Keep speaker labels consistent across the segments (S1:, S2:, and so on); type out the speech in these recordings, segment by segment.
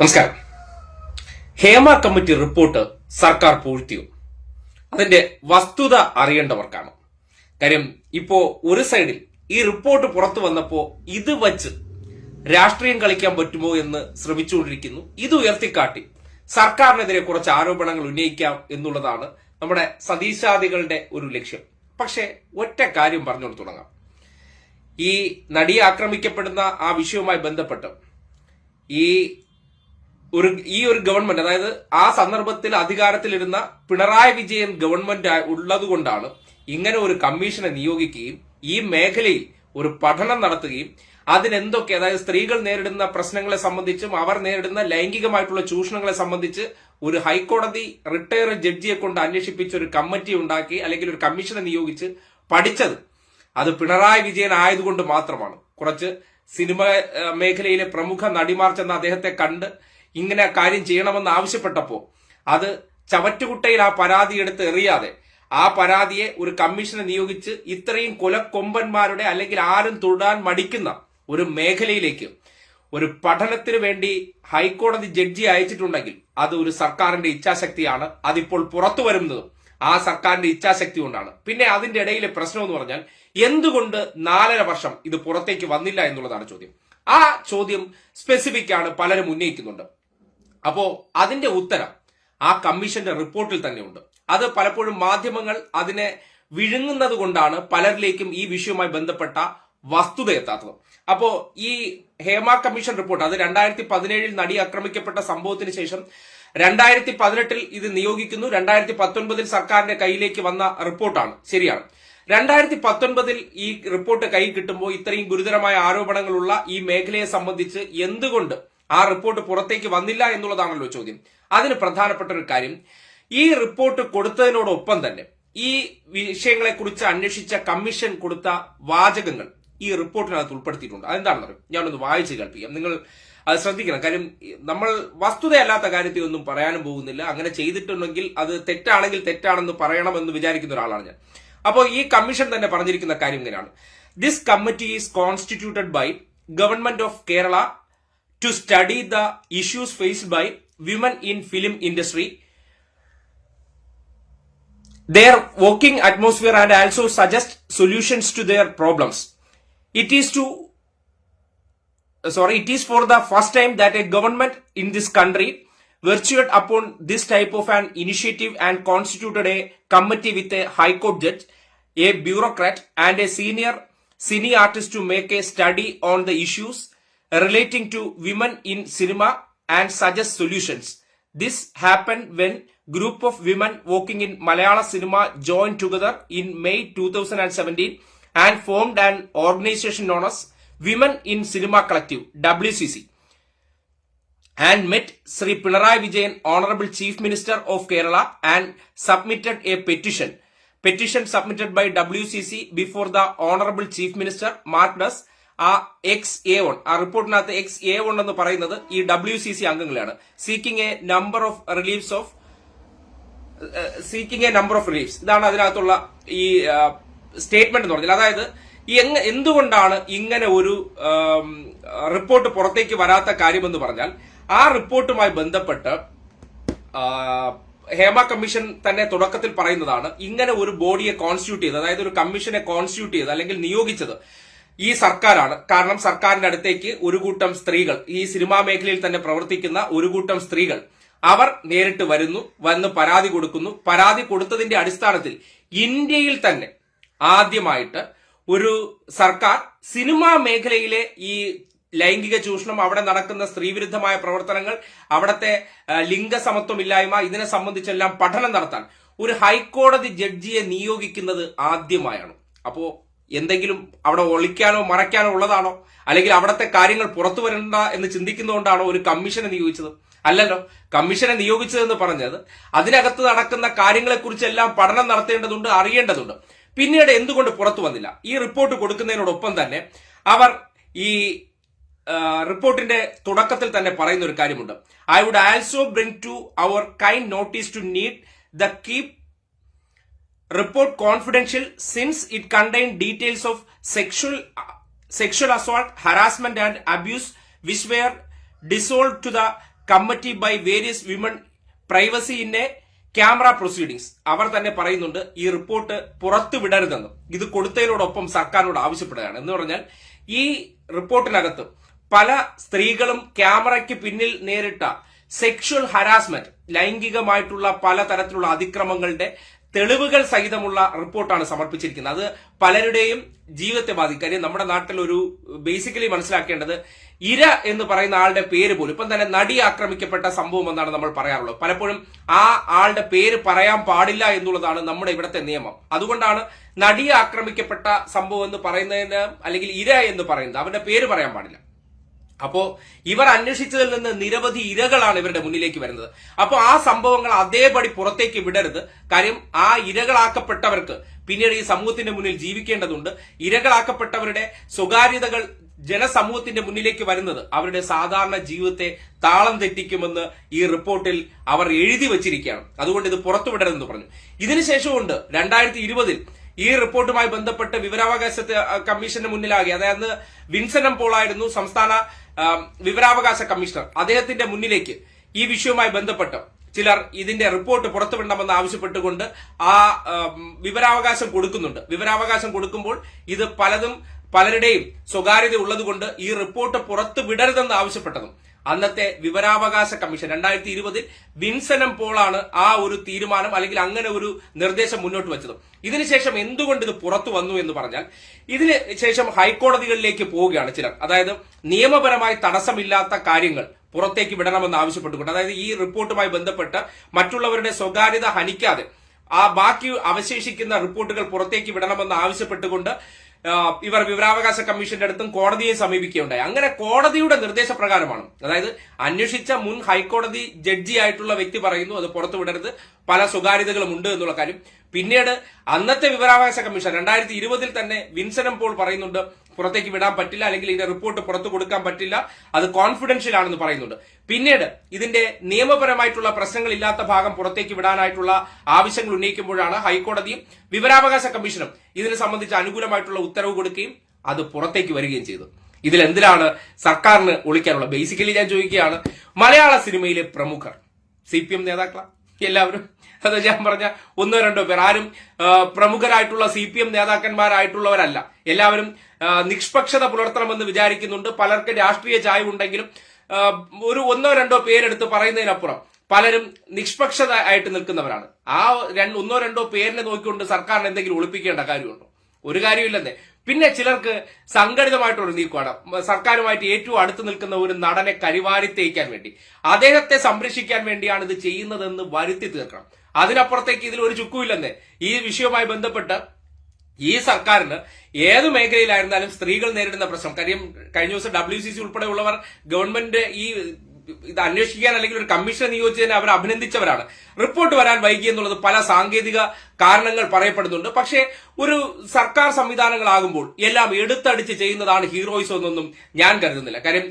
S1: നമസ്കാരം. Hema committee report സർക്കാർ പൂഴ്ത്തിയോ? അതിന്റെ വസ്തുത അറിയേണ്ടവർക്കാണ്. കാര്യം ഇപ്പോ ഒരു സൈഡിൽ ഈ റിപ്പോർട്ട് പുറത്തു വന്നപ്പോ ഇത് വച്ച് രാഷ്ട്രീയം കളിക്കാൻ പറ്റുമോ എന്ന് ശ്രമിച്ചുകൊണ്ടിരിക്കുന്നു. ഇത് ഉയർത്തിക്കാട്ടി സർക്കാരിനെതിരെ കുറച്ച് ആരോപണങ്ങൾ ഉന്നയിക്കാം എന്നുള്ളതാണ് നമ്മുടെ സതീശാദികളുടെ ഒരു ലക്ഷ്യം. പക്ഷേ ഒറ്റ കാര്യം പറഞ്ഞുകൊണ്ട് തുടങ്ങാം. ഈ നടിയെ ആക്രമിക്കപ്പെടുന്ന ആ വിഷയവുമായി ബന്ധപ്പെട്ട് ഈ ഒരു ഈ ഒരു ഗവൺമെന്റ് അതായത് ആ സന്ദർഭത്തിൽ അധികാരത്തിലിരുന്ന പിണറായി വിജയൻ ഗവൺമെന്റ് ഉള്ളതുകൊണ്ടാണ് ഇങ്ങനെ ഒരു കമ്മീഷനെ നിയോഗിക്കുകയും ഈ മേഖലയിൽ ഒരു പഠനം നടത്തുകയും അതിനെന്തൊക്കെ അതായത് സ്ത്രീകൾ നേരിടുന്ന പ്രശ്നങ്ങളെ സംബന്ധിച്ചും അവർ നേരിടുന്ന ലൈംഗികമായിട്ടുള്ള ചൂഷണങ്ങളെ സംബന്ധിച്ച് ഒരു ഹൈക്കോടതി റിട്ടയർഡ് ജഡ്ജിയെ കൊണ്ട് അന്വേഷിപ്പിച്ച് ഒരു കമ്മിറ്റി ഉണ്ടാക്കി അല്ലെങ്കിൽ ഒരു കമ്മീഷനെ നിയോഗിച്ച് പഠിച്ചത് അത് പിണറായി വിജയൻ ആയതുകൊണ്ട് മാത്രമാണ്. കുറച്ച് സിനിമ മേഖലയിലെ പ്രമുഖ നടിമാർ ചെന്ന് അദ്ദേഹത്തെ കണ്ട് ഇങ്ങനെ കാര്യം ചെയ്യണമെന്ന് ആവശ്യപ്പെട്ടപ്പോൾ അത് ചവറ്റുകുട്ടയിൽ ആ പരാതി എടുത്ത് എറിയാതെ ആ പരാതിയെ ഒരു കമ്മീഷനെ നിയോഗിച്ച് ഇത്രയും കൊലക്കൊമ്പന്മാരുടെ അല്ലെങ്കിൽ ആരും തൊടാൻ മടിക്കുന്ന ഒരു മേഖലയിലേക്ക് ഒരു പഠനത്തിന് വേണ്ടി ഹൈക്കോടതി ജഡ്ജി അയച്ചിട്ടുണ്ടെങ്കിൽ അത് ഒരു സർക്കാരിന്റെ ഇച്ഛാശക്തിയാണ്. അതിപ്പോൾ പുറത്തു വരുന്നതും ആ സർക്കാരിന്റെ ഇച്ഛാശക്തി കൊണ്ടാണ്. പിന്നെ അതിന്റെ ഇടയിലെ പ്രശ്നം എന്ന് പറഞ്ഞാൽ എന്തുകൊണ്ട് നാലര വർഷം ഇത് പുറത്തേക്ക് വന്നില്ല എന്നുള്ളതാണ് ചോദ്യം. ആ ചോദ്യം സ്പെസിഫിക് ആണ് പലരും ഉന്നയിക്കുന്നുണ്ട്. അപ്പോ അതിന്റെ ഉത്തരം ആ കമ്മീഷന്റെ റിപ്പോർട്ടിൽ തന്നെയുണ്ട്. അത് പലപ്പോഴും മാധ്യമങ്ങൾ അതിനെ വിഴുങ്ങുന്നത് കൊണ്ടാണ് പലരിലേക്കും ഈ വിഷയവുമായി ബന്ധപ്പെട്ട വസ്തുത എത്താത്തത്. അപ്പോ ഈ ഹേമ കമ്മീഷൻ റിപ്പോർട്ട് അത് രണ്ടായിരത്തി പതിനേഴിൽ നടി ആക്രമിക്കപ്പെട്ട സംഭവത്തിന് ശേഷം രണ്ടായിരത്തി പതിനെട്ടിൽ ഇത് നിയോഗിക്കുന്നു. രണ്ടായിരത്തി പത്തൊൻപതിൽ സർക്കാരിന്റെ കയ്യിലേക്ക് വന്ന റിപ്പോർട്ടാണ്. ശരിയാണ്. രണ്ടായിരത്തി പത്തൊൻപതിൽ ഈ റിപ്പോർട്ട് കൈ കിട്ടുമ്പോൾ ഇത്രയും ഗുരുതരമായ ആരോപണങ്ങളുള്ള ഈ മേഖലയെ സംബന്ധിച്ച് എന്തുകൊണ്ട് ആ റിപ്പോർട്ട് പുറത്തേക്ക് വന്നില്ല എന്നുള്ളതാണല്ലോ ചോദ്യം. അതിന് പ്രധാനപ്പെട്ട ഒരു കാര്യം ഈ റിപ്പോർട്ട് കൊടുത്തതിനോടൊപ്പം തന്നെ ഈ വിഷയങ്ങളെക്കുറിച്ച് അന്വേഷിച്ച കമ്മീഷൻ കൊടുത്ത വാചകങ്ങൾ ഈ റിപ്പോർട്ടിനകത്ത് ഉൾപ്പെടുത്തിയിട്ടുണ്ട്. അതെന്താണെന്ന് അറിയും? ഞാനൊന്ന് വായിച്ച് കേൾപ്പിക്കാം. നിങ്ങൾ അത് ശ്രദ്ധിക്കണം. കാര്യം നമ്മൾ വസ്തുതയല്ലാത്ത കാര്യത്തിൽ ഒന്നും പറയാനും പോകുന്നില്ല. അങ്ങനെ ചെയ്തിട്ടുണ്ടെങ്കിൽ അത് തെറ്റാണെങ്കിൽ തെറ്റാണെന്ന് പറയണമെന്ന് വിചാരിക്കുന്ന ഒരാളാണ് ഞാൻ. അപ്പോൾ ഈ കമ്മീഷൻ തന്നെ പറഞ്ഞിരിക്കുന്ന കാര്യം ഇങ്ങനെയാണ്. This committee is constituted by government of Kerala to study the issues faced by women in film industry. Their working atmosphere and also suggest solutions to their problems. It is to sorry it is for the first time that a government in this country virtued upon this type of an initiative and constituted a committee with a high court judge a bureaucrat and a senior cine artist to make a study on the issues relating to women in cinema and suggest solutions. This happened when group of women working in Malayala cinema joined together in May 2017 and formed an organization known as Women in Cinema Collective WCC and met Sri Pinarayi Vijayan, Honorable Chief Minister of Kerala, and submitted a petition. Petition submitted by WCC before the Honorable Chief Minister marked as ആ X A one ആ റിപ്പോർട്ടിനകത്ത് X A one എന്ന് പറയുന്നത് ഈ W C C അംഗങ്ങളാണ് seeking a number of reliefs of seeking a number of reliefs ഇതാണ് അതിനകത്തുള്ള ഈ സ്റ്റേറ്റ്മെന്റ് എന്ന് പറഞ്ഞാൽ. അതായത് എന്തുകൊണ്ടാണ് ഇങ്ങനെ ഒരു റിപ്പോർട്ട് പുറത്തേക്ക് വരാത്ത കാര്യമെന്ന് പറഞ്ഞാൽ ആ റിപ്പോർട്ടുമായി ബന്ധപ്പെട്ട് ഹേമ കമ്മീഷൻ തന്നെ തുടക്കത്തിൽ പറയുന്നതാണ് ഇങ്ങനെ ഒരു ബോഡിയെ കോൺസ്റ്റിറ്റ്യൂട്ട് ചെയ്ത് അതായത് ഒരു കമ്മീഷനെ കോൺസ്റ്റിറ്റ്യൂട്ട് ചെയ്ത് അല്ലെങ്കിൽ നിയോഗിച്ചത് ഈ സർക്കാരാണ്. കാരണം സർക്കാരിന്റെ അടുത്തേക്ക് ഒരു കൂട്ടം സ്ത്രീകൾ ഈ സിനിമാ മേഖലയിൽ തന്നെ പ്രവർത്തിക്കുന്ന ഒരു കൂട്ടം സ്ത്രീകൾ അവർ നേരിട്ട് വരുന്നു വന്ന് പരാതി കൊടുക്കുന്നു. പരാതി കൊടുത്തതിന്റെ അടിസ്ഥാനത്തിൽ ഇന്ത്യയിൽ തന്നെ ആദ്യമായിട്ട് ഒരു സർക്കാർ സിനിമാ മേഖലയിലെ ഈ ലൈംഗിക ചൂഷണം അവിടെ നടക്കുന്ന സ്ത്രീവിരുദ്ധമായ പ്രവർത്തനങ്ങൾ അവിടുത്തെ ലിംഗസമത്വം ലിംഗസമത്വമില്ലായ്മ ഇതിനെ സംബന്ധിച്ചെല്ലാം പഠനം നടത്താൻ ഒരു ഹൈക്കോടതി ജഡ്ജിയെ നിയോഗിക്കുന്നത് ആദ്യമായാണ്. അപ്പോ എന്തെങ്കിലും അവിടെ ഒളിക്കാനോ മറയ്ക്കാനോ ഉള്ളതാണോ? അല്ലെങ്കിൽ അവിടുത്തെ കാര്യങ്ങൾ പുറത്തു വരണ്ട എന്ന് ചിന്തിക്കുന്നതുകൊണ്ടാണോ ഒരു കമ്മീഷനെ നിയോഗിച്ചത്? അല്ലല്ലോ കമ്മീഷനെ നിയോഗിച്ചതെന്ന് പറഞ്ഞത് അതിനകത്ത് നടക്കുന്ന കാര്യങ്ങളെക്കുറിച്ചെല്ലാം പഠനം നടത്തേണ്ടതുണ്ട് അറിയേണ്ടതുണ്ട്. പിന്നീട് എന്തുകൊണ്ട് പുറത്തു വന്നില്ല? ഈ റിപ്പോർട്ട് കൊടുക്കുന്നതിനോടൊപ്പം തന്നെ അവർ ഈ റിപ്പോർട്ടിന്റെ തുടക്കത്തിൽ തന്നെ പറയുന്ന ഒരു കാര്യമുണ്ട്. I would also bring to our kind notice to need the keep report confidential since it contained details of sexual sexual assault harassment and abuse which were dissolved to the committee by various women privacy in a camera proceedings അവർ തന്നെ പറയുന്നുണ്ട് ഈ report പുറത്തു വിടരുതെന്ന്. ഇത് കൊടുത്തതിനോടൊപ്പം സർക്കാരിനോട് ആവശ്യപ്പെടുകയാണ്. എന്ന് പറഞ്ഞാൽ ഈ റിപ്പോർട്ടിനകത്ത് പല സ്ത്രീകളും ക്യാമറയ്ക്ക് പിന്നിൽ നേരിട്ട സെക്ഷുവൽ ഹരാസ്മെന്റ് ലൈംഗികമായിട്ടുള്ള പലതരത്തിലുള്ള അതിക്രമങ്ങളുടെ തെളിവുകൾ സഹിതമുള്ള റിപ്പോർട്ടാണ് സമർപ്പിച്ചിരിക്കുന്നത്. അത് പലരുടെയും ജീവിതത്തെ ബാധിക്കും. കാര്യം നമ്മുടെ നാട്ടിൽ ഒരു ബേസിക്കലി മനസ്സിലാക്കേണ്ടത് ഇര എന്ന് പറയുന്ന ആളുടെ പേര് പോലും ഇപ്പം തന്നെ നടി ആക്രമിക്കപ്പെട്ട സംഭവം എന്നാണ് നമ്മൾ പറയാറുള്ളത്. പലപ്പോഴും ആ ആളുടെ പേര് പറയാൻ പാടില്ല എന്നുള്ളതാണ് നമ്മുടെ ഇവിടുത്തെ നിയമം. അതുകൊണ്ടാണ് നടി ആക്രമിക്കപ്പെട്ട സംഭവം എന്ന് പറയുന്നതിന് അല്ലെങ്കിൽ ഇര എന്ന് പറയുന്നത് അവരുടെ പേര് പറയാൻ പാടില്ല. അപ്പോ ഇവർ അന്വേഷിച്ചതിൽ നിന്ന് നിരവധി ഇരകളാണ് ഇവരുടെ മുന്നിലേക്ക് വരുന്നത്. അപ്പോൾ ആ സംഭവങ്ങൾ അതേപടി പുറത്തേക്ക് വിടരുത്. കാര്യം ആ ഇരകളാക്കപ്പെട്ടവർക്ക് പിന്നീട് ഈ സമൂഹത്തിന്റെ മുന്നിൽ ജീവിക്കേണ്ടതുണ്ട്. ഇരകളാക്കപ്പെട്ടവരുടെ സ്വകാര്യതകൾ ജനസമൂഹത്തിന്റെ മുന്നിലേക്ക് വരുന്നത് അവരുടെ സാധാരണ ജീവിതത്തെ താളം തെറ്റിക്കുമെന്ന് ഈ റിപ്പോർട്ടിൽ അവർ എഴുതി വച്ചിരിക്കുകയാണ്. അതുകൊണ്ട് ഇത് പുറത്തുവിടരുതെന്ന് പറഞ്ഞു. ഇതിനുശേഷമുണ്ട് രണ്ടായിരത്തി ഇരുപതിൽ ഈ റിപ്പോർട്ടുമായി ബന്ധപ്പെട്ട് വിവരാവകാശ കമ്മീഷന് മുന്നിലാകെ. അതായത് വിൻസനം പോളായിരുന്നു സംസ്ഥാന വിവരാവകാശ കമ്മീഷണർ. അദ്ദേഹത്തിന്റെ മുന്നിലേക്ക് ഈ വിഷയവുമായി ബന്ധപ്പെട്ട് ചിലർ ഇതിന്റെ റിപ്പോർട്ട് പുറത്തുവിടണമെന്ന് ആവശ്യപ്പെട്ടുകൊണ്ട് ആ വിവരാവകാശം കൊടുക്കുന്നുണ്ട്. വിവരാവകാശം കൊടുക്കുമ്പോൾ ഇത് പലതും പലരുടെയും സ്വകാര്യത ഉള്ളതുകൊണ്ട് ഈ റിപ്പോർട്ട് പുറത്തു വിടരുതെന്ന് ആവശ്യപ്പെട്ടതും. അന്നത്തെ വിവരാവകാശ കമ്മീഷൻ രണ്ടായിരത്തി ഇരുപതിൽ വിൻസനം പോളാണ് ആ ഒരു തീരുമാനം അല്ലെങ്കിൽ അങ്ങനെ ഒരു നിർദ്ദേശം മുന്നോട്ട് വെച്ചത്. ഇതിനുശേഷം എന്തുകൊണ്ട് ഇത് പുറത്തു വന്നു എന്ന് പറഞ്ഞാൽ ഇതിന് ശേഷം ഹൈക്കോടതികളിലേക്ക് പോവുകയാണ് ചിലർ. അതായത് നിയമപരമായി തടസ്സമില്ലാത്ത കാര്യങ്ങൾ പുറത്തേക്ക് വിടണമെന്ന് ആവശ്യപ്പെട്ടുകൊണ്ട് അതായത് ഈ റിപ്പോർട്ടുമായി ബന്ധപ്പെട്ട് മറ്റുള്ളവരുടെ സ്വകാര്യത ഹനിക്കാതെ ആ ബാക്കി അവശേഷിക്കുന്ന റിപ്പോർട്ടുകൾ പുറത്തേക്ക് വിടണമെന്ന് ആവശ്യപ്പെട്ടുകൊണ്ട് ഇവർ വിവരാവകാശ കമ്മീഷന്റെ അടുത്തും കോടതിയെ സമീപിക്കുകയുണ്ടായി. അങ്ങനെ കോടതിയുടെ നിർദ്ദേശപ്രകാരമാണ്. അതായത് അന്വേഷിച്ച മുൻ ഹൈക്കോടതി ജഡ്ജി ആയിട്ടുള്ള വ്യക്തി പറയുന്നു അത് പുറത്തുവിടരുത് പല സ്വകാര്യതകളും ഉണ്ട് എന്നുള്ള കാര്യം. പിന്നീട് അന്നത്തെ വിവരാവകാശ കമ്മീഷൻ രണ്ടായിരത്തി ഇരുപതിൽ തന്നെ വിൻസനം പോൾ പറയുന്നുണ്ട് പുറത്തേക്ക് വിടാൻ പറ്റില്ല അല്ലെങ്കിൽ ഇതിന്റെ റിപ്പോർട്ട് പുറത്തു കൊടുക്കാൻ പറ്റില്ല. അത് കോൺഫിഡൻഷ്യൽ ആണെന്ന് പറയുന്നുണ്ട്. പിന്നീട് ഇതിന്റെ നിയമപരമായിട്ടുള്ള പ്രശ്നങ്ങൾ ഇല്ലാത്ത ഭാഗം പുറത്തേക്ക് വിടാനായിട്ടുള്ള ആവശ്യങ്ങൾ ഉന്നയിക്കുമ്പോഴാണ് ഹൈക്കോടതിയും വിവരാവകാശ കമ്മീഷനും ഇതിനെ സംബന്ധിച്ച് അനുകൂലമായിട്ടുള്ള ഉത്തരവ് കൊടുക്കുകയും അത് പുറത്തേക്ക് വരികയും ചെയ്തു. ഇതിൽ എന്തിനാണ് സർക്കാരിന് ഒളിക്കാനുള്ള? ബേസിക്കലി ഞാൻ ചോദിക്കുകയാണ് മലയാള സിനിമയിലെ പ്രമുഖർ സി പി എം നേതാക്കളാ? എല്ലാവരും. അത് ഞാൻ പറഞ്ഞ ഒന്നോ രണ്ടോ പേർ. ആരും പ്രമുഖരായിട്ടുള്ള സി പി എം നേതാക്കന്മാരായിട്ടുള്ളവരല്ല. എല്ലാവരും നിഷ്പക്ഷത പുലർത്തണമെന്ന് വിചാരിക്കുന്നുണ്ട്. പലർക്ക് രാഷ്ട്രീയ ചായവുണ്ടെങ്കിലും ഒരു ഒന്നോ രണ്ടോ പേരെടുത്ത് പറയുന്നതിനപ്പുറം പലരും നിഷ്പക്ഷത ആയിട്ട് നിൽക്കുന്നവരാണ്. ആ രണ്ട് ഒന്നോ രണ്ടോ പേരിനെ നോക്കിക്കൊണ്ട് സർക്കാരിന് എന്തെങ്കിലും ഒളിപ്പിക്കേണ്ട കാര്യമുണ്ടോ? ഒരു കാര്യമില്ലെന്നേ. പിന്നെ ചിലർക്ക് സംഘടിതമായിട്ടൊരു നീക്കമാണ്. സർക്കാരുമായിട്ട് ഏറ്റവും അടുത്ത് നിൽക്കുന്ന ഒരു നടനെ കരിവാരി തേക്കാൻ വേണ്ടി. അദ്ദേഹത്തെ സംരക്ഷിക്കാൻ വേണ്ടിയാണ് ഇത് ചെയ്യുന്നതെന്ന് വരുത്തി തീർക്കണം. അതിനപ്പുറത്തേക്ക് ഇതിൽ ഒരു ചുക്കുമില്ലെന്നേ. ഈ വിഷയവുമായി ബന്ധപ്പെട്ട് ഈ സർക്കാരിന് ഏത് മേഖലയിലായിരുന്നാലും സ്ത്രീകൾ നേരിടുന്ന പ്രശ്നം. കാര്യം കഴിഞ്ഞ ദിവസം ഡബ്ല്യു സി സി ഉൾപ്പെടെയുള്ളവർ ഗവൺമെന്റ് ഈ ഇത് അന്വേഷിക്കാൻ അല്ലെങ്കിൽ ഒരു കമ്മീഷനെ നിയോഗിച്ചതിനെ അവർ അഭിനന്ദിച്ചവരാണ്. റിപ്പോർട്ട് വരാൻ വൈകി എന്നുള്ളത് പല സാങ്കേതിക കാരണങ്ങൾ പറയപ്പെടുന്നുണ്ട്. പക്ഷേ ഒരു സർക്കാർ സംവിധാനങ്ങളാകുമ്പോൾ എല്ലാം എടുത്തടിച്ച് ചെയ്യുന്നതാണ് ഹീറോയിസം എന്നൊന്നും ഞാൻ കരുതുന്നില്ല. കാര്യം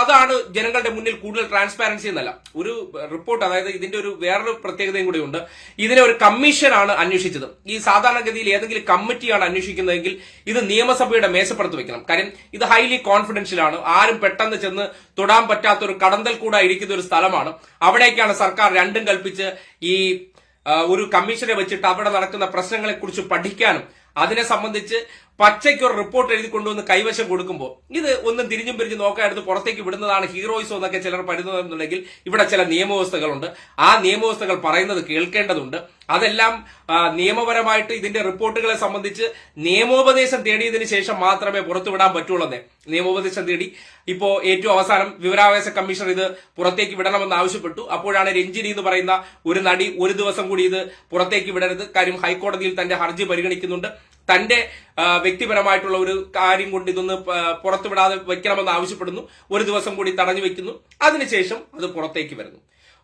S1: അതാണ് ജനങ്ങളുടെ മുന്നിൽ കൂടുതൽ ട്രാൻസ്പാരൻസി എന്നല്ല. ഒരു റിപ്പോർട്ട് അതായത് ഇതിന്റെ ഒരു വേറൊരു പ്രത്യേകതയും കൂടി ഉണ്ട്. ഇതിനെ ഒരു കമ്മീഷനാണ് അന്വേഷിച്ചത്. ഈ സാധാരണഗതിയിൽ ഏതെങ്കിലും കമ്മിറ്റിയാണ് അന്വേഷിക്കുന്നതെങ്കിൽ ഇത് നിയമസഭയുടെ മേശപ്പുറത്ത് വെക്കണം. കാര്യം ഇത് ഹൈലി കോൺഫിഡൻഷ്യൽ ആണ്. ആരും പെട്ടെന്ന് ചെന്ന് തൊടാൻ പറ്റാത്ത ഒരു കടന്തൽ കൂടായിരിക്കുന്ന ഒരു സ്ഥലമാണ്. അവിടേക്കാണ് സർക്കാർ രണ്ടും കൽപ്പിച്ച് ഈ ഒരു കമ്മീഷനെ വെച്ചിട്ട് അവിടെ നടക്കുന്ന പ്രശ്നങ്ങളെ കുറിച്ച് പഠിക്കാനും അതിനെ സംബന്ധിച്ച് പച്ചയ്ക്ക് ഒരു റിപ്പോർട്ട് എഴുതി കൊണ്ടുവന്ന് കൈവശം കൊടുക്കുമ്പോൾ ഇത് ഒന്നും തിരിഞ്ഞും പിരിഞ്ഞും നോക്കാനെടുത്ത് പുറത്തേക്ക് വിടുന്നതാണ് ഹീറോയിസോ എന്നൊക്കെ ചിലർ പറയുന്നതെന്നുണ്ടെങ്കിൽ ഇവിടെ ചില നിയമവ്യവസ്ഥകളുണ്ട്. ആ നിയമവ്യവസ്ഥകൾ പറയുന്നത് കേൾക്കേണ്ടതുണ്ട്. അതെല്ലാം നിയമപരമായിട്ട് ഇതിന്റെ റിപ്പോർട്ടുകളെ സംബന്ധിച്ച് നിയമോപദേശം തേടിയതിനു ശേഷം മാത്രമേ പുറത്തുവിടാൻ പറ്റുള്ളൂ നിയമോപദേശം തേടി. ഇപ്പോ ഏറ്റവും അവസാനം വിവരാവകാശ കമ്മീഷണർ ഇത് പുറത്തേക്ക് വിടണമെന്ന് ആവശ്യപ്പെട്ടു. അപ്പോഴാണ് രഞ്ജിനി എന്ന് പറയുന്ന ഒരു നടി ഒരു ദിവസം കൂടി ഇത് പുറത്തേക്ക് വിടരുത്. കാര്യം ഹൈക്കോടതിയിൽ തന്റെ ഹർജി പരിഗണിക്കുന്നുണ്ട്. തന്റെ വ്യക്തിപരമായിട്ടുള്ള ഒരു കാര്യം കൊണ്ട് ഇതൊന്ന് പുറത്തുവിടാതെ വെക്കണമെന്ന് ആവശ്യപ്പെടുന്നു. ഒരു ദിവസം കൂടി തടഞ്ഞു വെക്കുന്നു. അതിനുശേഷം അത് പുറത്തേക്ക് വരുന്നു.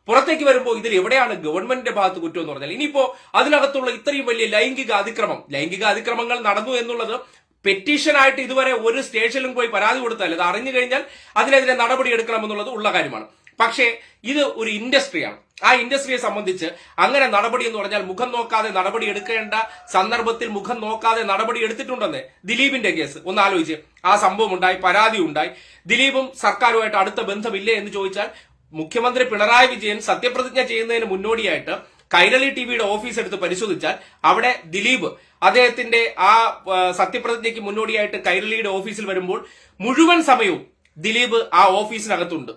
S1: പുറത്തേക്ക് വരുമ്പോൾ ഇതിൽ എവിടെയാണ് ഗവൺമെന്റിന്റെ ഭാഗത്ത് കുറ്റം എന്ന് പറഞ്ഞാൽ ഇനിയിപ്പോ അതിനകത്തുള്ള ഇത്രയും വലിയ ലൈംഗിക അതിക്രമം ലൈംഗിക അതിക്രമങ്ങൾ നടന്നു എന്നുള്ളത് പെറ്റീഷനായിട്ട് ഇതുവരെ ഒരു സ്റ്റേഷനിലും പോയി പരാതി കൊടുത്താൽ അത് അറിഞ്ഞു കഴിഞ്ഞാൽ അതിനെതിരെ നടപടി എടുക്കണമെന്നുള്ളത് ഉള്ള കാര്യമാണ്. പക്ഷേ ഇത് ഒരു ഇൻഡസ്ട്രിയാണ്. ആ ഇൻഡസ്ട്രിയെ സംബന്ധിച്ച് അങ്ങനെ നടപടി എന്ന് പറഞ്ഞാൽ മുഖം നോക്കാതെ നടപടി എടുക്കേണ്ട സന്ദർഭത്തിൽ മുഖം നോക്കാതെ നടപടി എടുത്തിട്ടുണ്ടെന്ന് ദിലീപിന്റെ കേസ്. ഒന്ന് ആലോചിച്ച്. ആ സംഭവം ഉണ്ടായി പരാതി ഉണ്ടായി. ദിലീപും സർക്കാരുമായിട്ട് അടുത്ത ബന്ധമില്ലേ എന്ന് ചോദിച്ചാൽ മുഖ്യമന്ത്രി പിണറായി വിജയൻ സത്യപ്രതിജ്ഞ ചെയ്യുന്നതിന് മുന്നോടിയായിട്ട് കൈരളി ടിവിയുടെ ഓഫീസ് എടുത്ത് പരിശോധിച്ചാൽ അവിടെ ദിലീപ് അദ്ദേഹത്തിന്റെ ആ സത്യപ്രതിജ്ഞയ്ക്ക് മുന്നോടിയായിട്ട് കൈരളിയുടെ ഓഫീസിൽ വരുമ്പോൾ മുഴുവൻ സമയവും ദിലീപ് ആ ഓഫീസിനകത്തുണ്ട്.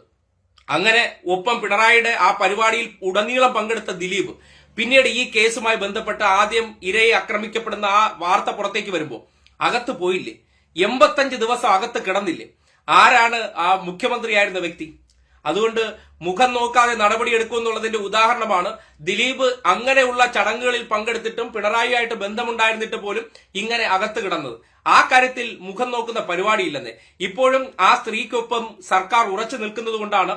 S1: അങ്ങനെ ഒപ്പം പിണറായിയുടെ ആ പരിപാടിയിൽ ഉടനീളം പങ്കെടുത്ത ദിലീപ് പിന്നീട് ഈ കേസുമായി ബന്ധപ്പെട്ട് ആദ്യം ഇരയെ ആക്രമിക്കപ്പെടുന്ന ആ വാർത്ത പുറത്തേക്ക് വരുമ്പോൾ അകത്ത് പോയില്ലേ? എൺപത്തഞ്ച് ദിവസം അകത്ത് കിടന്നില്ലേ? ആരാണ് ആ മുഖ്യമന്ത്രിയായിരുന്ന വ്യക്തി? അതുകൊണ്ട് മുഖം നോക്കാതെ നടപടിയെടുക്കും എന്നുള്ളതിന്റെ ഉദാഹരണമാണ് ദിലീപ് അങ്ങനെയുള്ള ചടങ്ങുകളിൽ പങ്കെടുത്തിട്ടും പിണറായിയായിട്ട് ബന്ധമുണ്ടായിരുന്നിട്ട് പോലും ഇങ്ങനെ അകത്ത് കിടന്നത്. ആ കാര്യത്തിൽ മുഖം നോക്കുന്ന പരിപാടിയില്ലെന്നേ. ഇപ്പോഴും ആ സ്ത്രീക്കൊപ്പം സർക്കാർ ഉറച്ചു നിൽക്കുന്നത് കൊണ്ടാണ്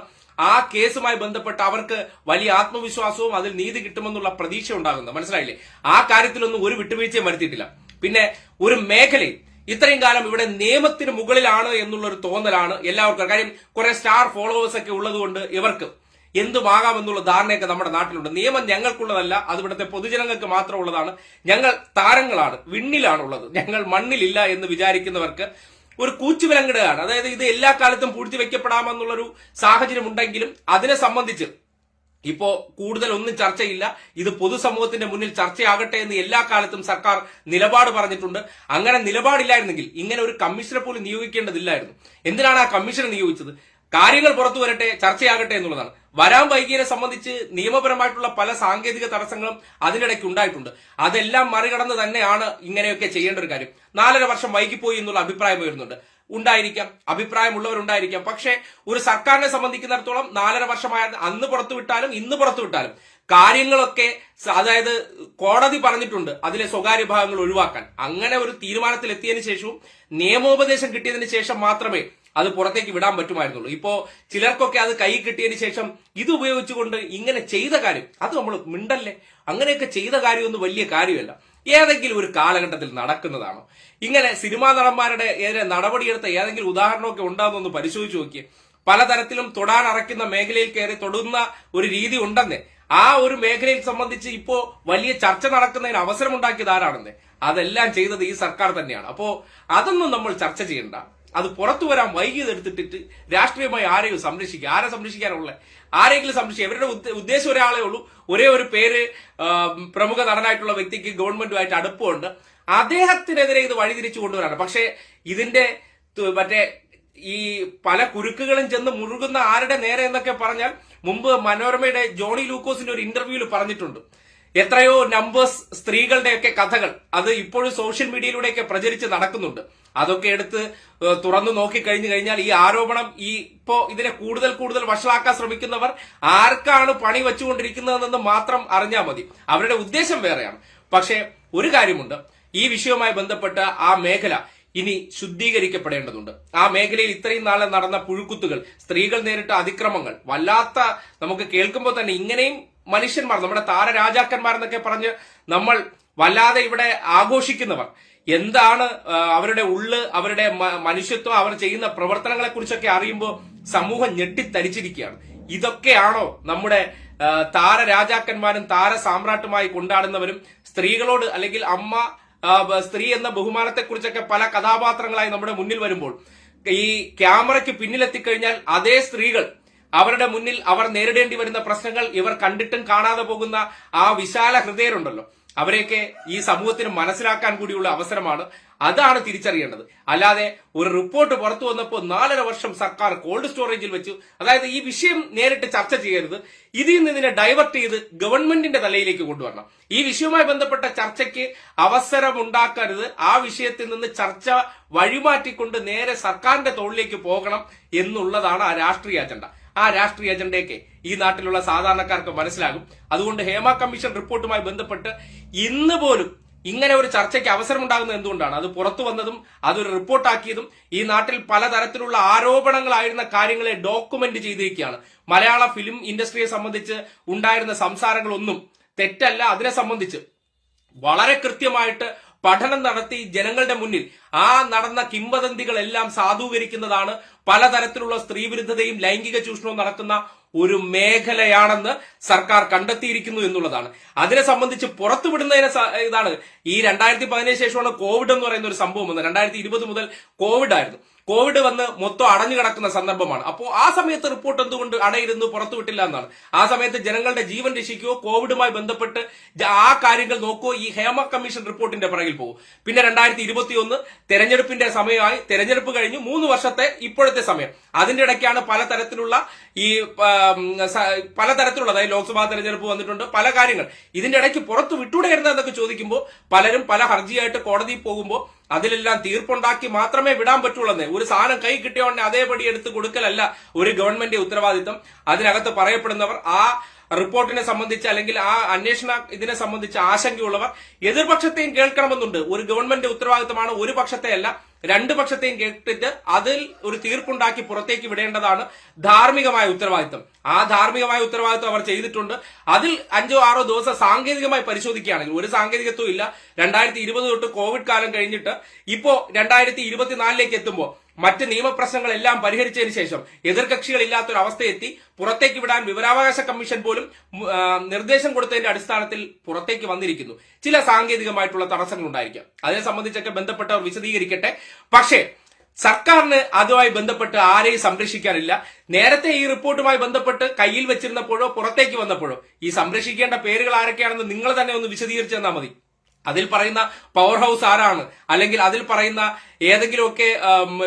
S1: ആ കേസുമായി ബന്ധപ്പെട്ട് അവർക്ക് വലിയ ആത്മവിശ്വാസവും അതിൽ നീതി കിട്ടുമെന്നുള്ള പ്രതീക്ഷ ഉണ്ടാകുന്നത് മനസ്സിലായില്ലേ? ആ കാര്യത്തിലൊന്നും ഒരു വിട്ടുവീഴ്ചയും വരുത്തിയിട്ടില്ല. പിന്നെ ഒരു മേഖലയിൽ ഇത്രയും കാലം ഇവിടെ നിയമത്തിന് മുകളിലാണ് എന്നുള്ള ഒരു തോന്നലാണ് എല്ലാവർക്കും. കാര്യം കുറെ സ്റ്റാർ ഫോളോവേഴ്സ് ഒക്കെ ഉള്ളതുകൊണ്ട് ഇവർക്ക് എന്തുമാകാമെന്നുള്ള ധാരണയൊക്കെ നമ്മുടെ നാട്ടിലുണ്ട്. നിയമം ഞങ്ങൾക്കുള്ളതല്ല അത് ഇവിടുത്തെ പൊതുജനങ്ങൾക്ക് മാത്രമുള്ളതാണ്. ഞങ്ങൾ താരങ്ങളാണ് വിണ്ണിലാണുള്ളത്. ഞങ്ങൾ മണ്ണിലില്ല എന്ന് വിചാരിക്കുന്നവർക്ക് ഒരു കൂച്ചുവിലങ്ങിടുകയാണ് അതായത് ഇത് എല്ലാ കാലത്തും പൂഴ്ത്തി വെക്കപ്പെടാമെന്നുള്ളൊരു സാഹചര്യം ഉണ്ടെങ്കിലും അതിനെ സംബന്ധിച്ച് ഇപ്പോ കൂടുതൽ ഒന്നും ചർച്ചയില്ല. ഇത് പൊതുസമൂഹത്തിന്റെ മുന്നിൽ ചർച്ചയാകട്ടെ എന്ന് എല്ലാ കാലത്തും സർക്കാർ നിലപാട് പറഞ്ഞിട്ടുണ്ട്. അങ്ങനെ നിലപാടില്ലായിരുന്നെങ്കിൽ ഇങ്ങനെ ഒരു കമ്മീഷനെ പോലും നിയോഗിക്കേണ്ടതില്ലായിരുന്നു. എന്തിനാണ് ആ കമ്മീഷനെ നിയോഗിച്ചത്? കാര്യങ്ങൾ പുറത്തു വരട്ടെ ചർച്ചയാകട്ടെ എന്നുള്ളതാണ്. വരാൻ വൈകിയതിനെ സംബന്ധിച്ച് നിയമപരമായിട്ടുള്ള പല സാങ്കേതിക തടസ്സങ്ങളും അതിനിടയ്ക്ക് ഉണ്ടായിട്ടുണ്ട്. അതെല്ലാം മറികടന്ന് തന്നെയാണ് ഇങ്ങനെയൊക്കെ ചെയ്യേണ്ട ഒരു കാര്യം. നാലര വർഷം വൈകിപ്പോയി എന്നുള്ള അഭിപ്രായം വരുന്നുണ്ട് ഉണ്ടായിരിക്കാം അഭിപ്രായമുള്ളവരുണ്ടായിരിക്കാം. പക്ഷേ ഒരു സർക്കാരിനെ സംബന്ധിക്കുന്നിടത്തോളം നാലര വർഷമായ അന്ന് പുറത്തുവിട്ടാലും ഇന്ന് പുറത്തുവിട്ടാലും കാര്യങ്ങളൊക്കെ അതായത് കോടതി പറഞ്ഞിട്ടുണ്ട് അതിലെ സ്വകാര്യ ഭാഗങ്ങൾ ഒഴിവാക്കാൻ. അങ്ങനെ ഒരു തീരുമാനത്തിൽ എത്തിയതിനു ശേഷവും നിയമോപദേശം കിട്ടിയതിനു ശേഷം മാത്രമേ അത് പുറത്തേക്ക് വിടാൻ പറ്റുമായിരുന്നുള്ളൂ. ഇപ്പോ ചിലർക്കൊക്കെ അത് കൈ കിട്ടിയതിന് ശേഷം ഇത് ഉപയോഗിച്ചുകൊണ്ട് ഇങ്ങനെ ചെയ്ത കാര്യം അത് നമ്മൾ മിണ്ടല്ലേ? അങ്ങനെയൊക്കെ ചെയ്ത കാര്യമൊന്നും വലിയ കാര്യമല്ല. ഏതെങ്കിലും ഒരു കാലഘട്ടത്തിൽ നടക്കുന്നതാണോ? ഇങ്ങനെ സിനിമാ നടന്മാരുടെ എതിരെ നടപടിയെടുത്ത ഏതെങ്കിലും ഉദാഹരണമൊക്കെ ഉണ്ടാകുന്നൊന്ന് പരിശോധിച്ച് നോക്കിയേ. പലതരത്തിലും തൊടാൻ അറയ്ക്കുന്ന മേഖലയിൽ കയറി തൊടുന്ന ഒരു രീതി ഉണ്ടെന്നേ. ആ ഒരു മേഖലയിൽ സംബന്ധിച്ച് ഇപ്പോ വലിയ ചർച്ച നടക്കുന്നതിന് അവസരമുണ്ടാക്കിയത് ആരാണെന്നേ? അതെല്ലാം ചെയ്തത് ഈ സർക്കാർ തന്നെയാണ്. അപ്പോ അതൊന്നും നമ്മൾ ചർച്ച ചെയ്യണ്ട. അത് പുറത്തു വരാൻ വൈകിയത് എടുത്തിട്ടിട്ട് രാഷ്ട്രീയമായി ആരെയും സംരക്ഷിക്കുക. ആരെ സംരക്ഷിക്കാനുള്ള? ആരെങ്കിലും സംരക്ഷിക്കുക. ഇവരുടെ ഉദ്ദ- ഉദ്ദേശം ഒരാളെ ഉള്ളൂ. ഒരേ ഒരു പേര് പ്രമുഖ നടനായിട്ടുള്ള വ്യക്തിക്ക് ഗവൺമെന്റുമായിട്ട് അടുപ്പമുണ്ട്. അദ്ദേഹത്തിനെതിരെ ഇത് വഴിതിരിച്ചു കൊണ്ടുവരാണ്. പക്ഷേ ഇതിന്റെ മറ്റേ ഈ പല കുരുക്കുകളും ചെന്ന് മുഴുകുന്ന ആരുടെ നേരെ എന്നൊക്കെ പറഞ്ഞാൽ മുമ്പ് മനോരമയുടെ ജോണി ലൂക്കോസിന്റെ ഒരു ഇന്റർവ്യൂവിൽ പറഞ്ഞിട്ടുണ്ട്. എത്രയോ നമ്പേഴ്സ് സ്ത്രീകളുടെയൊക്കെ കഥകൾ അത് ഇപ്പോഴും സോഷ്യൽ മീഡിയയിലൂടെയൊക്കെ പ്രചരിച്ച് നടക്കുന്നുണ്ട്. അതൊക്കെ എടുത്ത് തുറന്നു നോക്കി കഴിഞ്ഞു കഴിഞ്ഞാൽ ഈ ആരോപണം ഈ ഇപ്പോ ഇതിനെ കൂടുതൽ കൂടുതൽ വഷളാക്കാൻ ശ്രമിക്കുന്നവർ ആർക്കാണ് പണി വെച്ചുകൊണ്ടിരിക്കുന്നതെന്ന് മാത്രം അറിഞ്ഞാൽ മതി. അവരുടെ ഉദ്ദേശം വേറെയാണ്. പക്ഷേ ഒരു കാര്യമുണ്ട്. ഈ വിഷയവുമായി ബന്ധപ്പെട്ട ആ മേഖല ഇനി ശുദ്ധീകരിക്കപ്പെടേണ്ടതുണ്ട്. ആ മേഖലയിൽ ഇത്രയും നാളെ നടന്ന പുഴുക്കുത്തുകൾ സ്ത്രീകൾ നേരിട്ട അതിക്രമങ്ങൾ വല്ലാത്ത നമുക്ക് കേൾക്കുമ്പോൾ തന്നെ ഇങ്ങനെയും മനുഷ്യന്മാർ നമ്മുടെ താരരാജാക്കന്മാരെന്നൊക്കെ പറഞ്ഞ് നമ്മൾ വല്ലാതെ ഇവിടെ ആഘോഷിക്കുന്നവർ. എന്താണ് അവരുടെ ഉള്ള് അവരുടെ മനുഷ്യത്വം അവർ ചെയ്യുന്ന പ്രവർത്തനങ്ങളെ കുറിച്ചൊക്കെ അറിയുമ്പോൾ സമൂഹം ഞെട്ടിത്തരിച്ചിരിക്കുകയാണ്. ഇതൊക്കെയാണോ നമ്മുടെ താര താരരാജാക്കന്മാരും താര സാമ്രാട്ടുമായി കൊണ്ടാടുന്നവരും സ്ത്രീകളോട് അല്ലെങ്കിൽ അമ്മ സ്ത്രീ എന്ന ബഹുമാനത്തെ കുറിച്ചൊക്കെ പല കഥാപാത്രങ്ങളായി നമ്മുടെ മുന്നിൽ വരുമ്പോൾ ഈ ക്യാമറയ്ക്ക് പിന്നിലെത്തിക്കഴിഞ്ഞാൽ അതേ സ്ത്രീകൾ അവരുടെ മുന്നിൽ അവർ നേരിടേണ്ടി വരുന്ന പ്രശ്നങ്ങൾ ഇവർ കണ്ടിട്ടും കാണാതെ പോകുന്ന ആ വിശാല ഹൃദയരുണ്ടല്ലോ. അവരെയൊക്കെ ഈ സമൂഹത്തിന് മനസ്സിലാക്കാൻ കൂടിയുള്ള അവസരമാണ് അതാണ് തിരിച്ചറിയേണ്ടത്. അല്ലാതെ ഒരു റിപ്പോർട്ട് പുറത്തു വന്നപ്പോൾ നാലര വർഷം സർക്കാർ കോൾഡ് സ്റ്റോറേജിൽ വെച്ചു. അതായത് ഈ വിഷയം നേരിട്ട് ചർച്ച ചെയ്യരുത്. ഇതിൽ നിന്ന് ഡൈവേർട്ട് ചെയ്ത് ഗവൺമെന്റിന്റെ തലയിലേക്ക് കൊണ്ടുവരണം. ഈ വിഷയവുമായി ബന്ധപ്പെട്ട ചർച്ചയ്ക്ക് അവസരമുണ്ടാക്കരുത്. ആ വിഷയത്തിൽ നിന്ന് ചർച്ച വഴിമാറ്റിക്കൊണ്ട് നേരെ സർക്കാരിന്റെ തോളിലേക്ക് പോകണം എന്നുള്ളതാണ് ആ രാഷ്ട്രീയ അജണ്ട. ആ രാഷ്ട്രീയ അജണ്ടയൊക്കെ ഈ നാട്ടിലുള്ള സാധാരണക്കാർക്ക് മനസ്സിലാകും. അതുകൊണ്ട് ഹേമ കമ്മീഷൻ റിപ്പോർട്ടുമായി ബന്ധപ്പെട്ട് ഇന്ന് പോലും ഇങ്ങനെ ഒരു ചർച്ചയ്ക്ക് അവസരമുണ്ടാകുന്നത് എന്തുകൊണ്ടാണ്? അത് പുറത്തു വന്നതും അതൊരു റിപ്പോർട്ടാക്കിയതും ഈ നാട്ടിൽ പലതരത്തിലുള്ള ആരോപണങ്ങളായിരുന്ന കാര്യങ്ങളെ ഡോക്യുമെന്റ് ചെയ്തിരിക്കുകയാണ്. മലയാള ഫിലിം ഇൻഡസ്ട്രിയെ സംബന്ധിച്ച് ഉണ്ടായിരുന്ന സംസാരങ്ങളൊന്നും തെറ്റല്ല. അതിനെ സംബന്ധിച്ച് വളരെ കൃത്യമായിട്ട് പഠനം നടത്തി ജനങ്ങളുടെ മുന്നിൽ ആ നടന്ന കിംവദന്തികളെല്ലാം സാധൂകരിക്കുന്നതാണ് പലതരത്തിലുള്ള സ്ത്രീവിരുദ്ധതയും ലൈംഗിക ചൂഷണവും നടക്കുന്ന ഒരു മേഖലയാണെന്ന് സർക്കാർ കണ്ടെത്തിയിരിക്കുന്നു എന്നുള്ളതാണ്. അതിനെ സംബന്ധിച്ച് പുറത്തുവിടുന്നതിനെ ഇതാണ്. ഈ രണ്ടായിരത്തി പതിനേഴ് ശേഷമാണ് കോവിഡ് എന്ന് പറയുന്ന ഒരു സംഭവം വന്നത്. രണ്ടായിരത്തി ഇരുപത് മുതൽ കോവിഡ് ആയിരുന്നു. കോവിഡ് വന്ന് മൊത്തം അടഞ്ഞു കിടക്കുന്ന സന്ദർഭമാണ്. അപ്പോൾ ആ സമയത്ത് റിപ്പോർട്ട് എന്തുകൊണ്ട് അടയിരുന്നു പുറത്തുവിട്ടില്ല എന്നാണ്. ആ സമയത്ത് ജനങ്ങളുടെ ജീവൻ രക്ഷിക്കുകയോ കോവിഡുമായി ബന്ധപ്പെട്ട് ആ കാര്യങ്ങൾ നോക്കുകയോ ഈ ഹേമ കമ്മീഷൻ റിപ്പോർട്ടിന്റെ പിറകിൽ പോകും. പിന്നെ രണ്ടായിരത്തി ഇരുപത്തി ഒന്ന് തെരഞ്ഞെടുപ്പിന്റെ സമയമായി തെരഞ്ഞെടുപ്പ് കഴിഞ്ഞു മൂന്ന് വർഷത്തെ ഇപ്പോഴത്തെ സമയം. അതിന്റെ ഇടയ്ക്കാണ് പലതരത്തിലുള്ള ഈ പലതരത്തിലുള്ള അതായത് ലോക്സഭാ തെരഞ്ഞെടുപ്പ് വന്നിട്ടുണ്ട് പല കാര്യങ്ങൾ. ഇതിന്റെ ഇടയ്ക്ക് പുറത്ത് വിട്ടുകൂടെ എന്നൊക്കെ ചോദിക്കുമ്പോൾ പലരും പല ഹർജിയായിട്ട് കോടതിയിൽ പോകുമ്പോൾ അതിലെല്ലാം തീർപ്പുണ്ടാക്കി മാത്രമേ വിടാൻ പറ്റുള്ളൂ ഒരു സാധനം കൈ കിട്ടിയ ഉടനെ അതേപടി എടുത്ത് കൊടുക്കലല്ല ഒരു ഗവൺമെന്റ് ഉത്തരവാദിത്തം അതിനകത്ത് പറയപ്പെടുന്നവർ ആ റിപ്പോർട്ടിനെ സംബന്ധിച്ച് അല്ലെങ്കിൽ ആ അന്വേഷണ ഇതിനെ സംബന്ധിച്ച് ആശങ്കയുള്ളവർ എതിർപക്ഷത്തെയും കേൾക്കണമെന്നുണ്ട്. ഒരു ഗവൺമെന്റ് ഉത്തരവാദിത്തമാണ് ഒരു പക്ഷത്തെ അല്ല രണ്ട് പക്ഷത്തെയും കേട്ടിട്ട് അതിൽ ഒരു തീർപ്പുണ്ടാക്കി പുറത്തേക്ക് വിടേണ്ടതാണ് ധാർമ്മികമായ ഉത്തരവാദിത്തം ആ ധാർമ്മികമായ ഉത്തരവാദിത്വം അവർ ചെയ്തിട്ടുണ്ട്. അതിൽ അഞ്ചോ ആറോ ദിവസം സാങ്കേതികമായി പരിശോധിക്കുകയാണെങ്കിൽ ഒരു സാങ്കേതികത്വം ഇല്ല. രണ്ടായിരത്തി ഇരുപത് തൊട്ട് കോവിഡ് കാലം കഴിഞ്ഞിട്ട് ഇപ്പോ രണ്ടായിരത്തി ഇരുപത്തിനാലിലേക്ക് എത്തുമ്പോൾ മറ്റ് നിയമപ്രശ്നങ്ങളെല്ലാം പരിഹരിച്ചതിന് ശേഷം എതിർകക്ഷികളില്ലാത്ത ഒരു അവസ്ഥയെത്തി പുറത്തേക്ക് വിടാൻ വിവരാവകാശ കമ്മീഷൻ പോലും നിർദ്ദേശം കൊടുത്തതിന്റെ അടിസ്ഥാനത്തിൽ പുറത്തേക്ക് വന്നിരിക്കുന്നു. ചില സാങ്കേതികമായിട്ടുള്ള തടസ്സങ്ങൾ ഉണ്ടായിരിക്കാം അതിനെ സംബന്ധിച്ചൊക്കെ ബന്ധപ്പെട്ടവർ വിശദീകരിക്കട്ടെ. പക്ഷേ സർക്കാരിന് അതുമായി ബന്ധപ്പെട്ട് ആരെയും സംരക്ഷിക്കാനില്ല. നേരത്തെ ഈ റിപ്പോർട്ടുമായി ബന്ധപ്പെട്ട് കയ്യിൽ വെച്ചിരുന്നപ്പോഴോ പുറത്തേക്ക് വന്നപ്പോഴോ ഈ സംരക്ഷിക്കേണ്ട പേരുകൾ ആരൊക്കെയാണെന്ന് നിങ്ങൾ തന്നെ ഒന്ന് വിശദീകരിച്ചു തന്നാൽ മതി. അതിൽ പറയുന്ന പവർ ഹൗസ് ആരാണ്? അല്ലെങ്കിൽ അതിൽ പറയുന്ന ഏതെങ്കിലുമൊക്കെ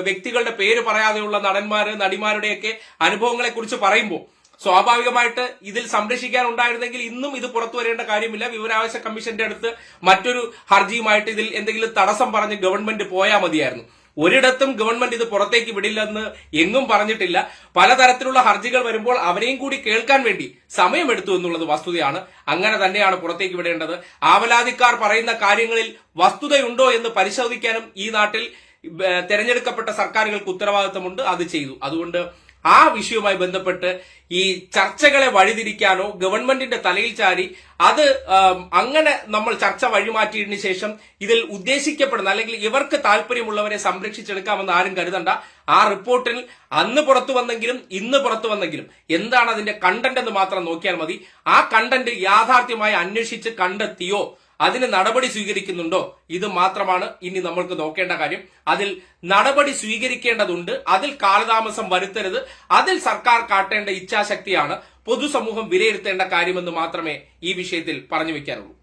S1: വ്യക്തികളുടെ പേര് പറയാതെയുള്ള നടന്മാര് നടിമാരുടെയൊക്കെ അനുഭവങ്ങളെ കുറിച്ച് പറയുമ്പോൾ സ്വാഭാവികമായിട്ട് ഇതിൽ സംരക്ഷിക്കാൻ ഉണ്ടായിരുന്നെങ്കിൽ ഇന്നും ഇത് പുറത്തു വരേണ്ട കാര്യമില്ല. വിവരാവകാശ കമ്മീഷന്റെ അടുത്ത് മറ്റൊരു ഹർജിയുമായിട്ട് ഇതിൽ എന്തെങ്കിലും തടസ്സം പറഞ്ഞ് ഗവൺമെന്റ് പോയാൽ മതിയായിരുന്നു. ഒരിടത്തും ഗവൺമെന്റ് ഇത് പുറത്തേക്ക് വിടില്ലെന്ന് എങ്ങും പറഞ്ഞിട്ടില്ല. പലതരത്തിലുള്ള ഹർജികൾ വരുമ്പോൾ അവരെയും കൂടി കേൾക്കാൻ വേണ്ടി സമയമെടുത്തു എന്നുള്ളത് വസ്തുതയാണ്. അങ്ങനെ തന്നെയാണ് പുറത്തേക്ക് വിടേണ്ടത്. ആവലാതിക്കാർ പറയുന്ന കാര്യങ്ങളിൽ വസ്തുതയുണ്ടോ എന്ന് പരിശോധിക്കാനും ഈ നാട്ടിൽ തെരഞ്ഞെടുക്കപ്പെട്ട സർക്കാരുകൾക്ക് ഉത്തരവാദിത്തമുണ്ട്. അത് ചെയ്തു. അതുകൊണ്ട് ആ വിഷയവുമായി ബന്ധപ്പെട്ട് ഈ ചർച്ചകളെ വഴിതിരിക്കാനോ ഗവൺമെന്റിന്റെ തലയിൽ ചാരി അത് അങ്ങനെ നമ്മൾ ചർച്ച വഴിമാറ്റിയതിനു ശേഷം ഇതിൽ ഉദ്ദേശിക്കപ്പെടുന്ന അല്ലെങ്കിൽ ഇവർക്ക് താല്പര്യമുള്ളവരെ സംരക്ഷിച്ചെടുക്കാമെന്ന് ആരും കരുതണ്ട. ആ റിപ്പോർട്ടിൽ അന്ന് പുറത്തു വന്നെങ്കിലും ഇന്ന് പുറത്തു വന്നെങ്കിലും എന്താണ് അതിന്റെ കണ്ടന്റ് എന്ന് മാത്രം നോക്കിയാൽ മതി. ആ കണ്ടന്റ് യാഥാർത്ഥ്യമായി അന്വേഷിച്ച് കണ്ടെത്തിയോ? അതിന് നടപടി സ്വീകരിക്കുന്നുണ്ടോ? ഇത് മാത്രമാണ് ഇനി നമ്മൾക്ക് നോക്കേണ്ട കാര്യം. അതിൽ നടപടി സ്വീകരിക്കേണ്ടതുണ്ട്. അതിൽ കാലതാമസം വരുത്തരുത്. അതിൽ സർക്കാർ കാട്ടേണ്ട ഇച്ഛാശക്തിയാണ്. പൊതുസമൂഹം വിലയിരുത്തേണ്ട കാര്യമെന്ന് മാത്രമേ ഈ വിഷയത്തിൽ പറഞ്ഞു വെക്കാനുള്ളൂ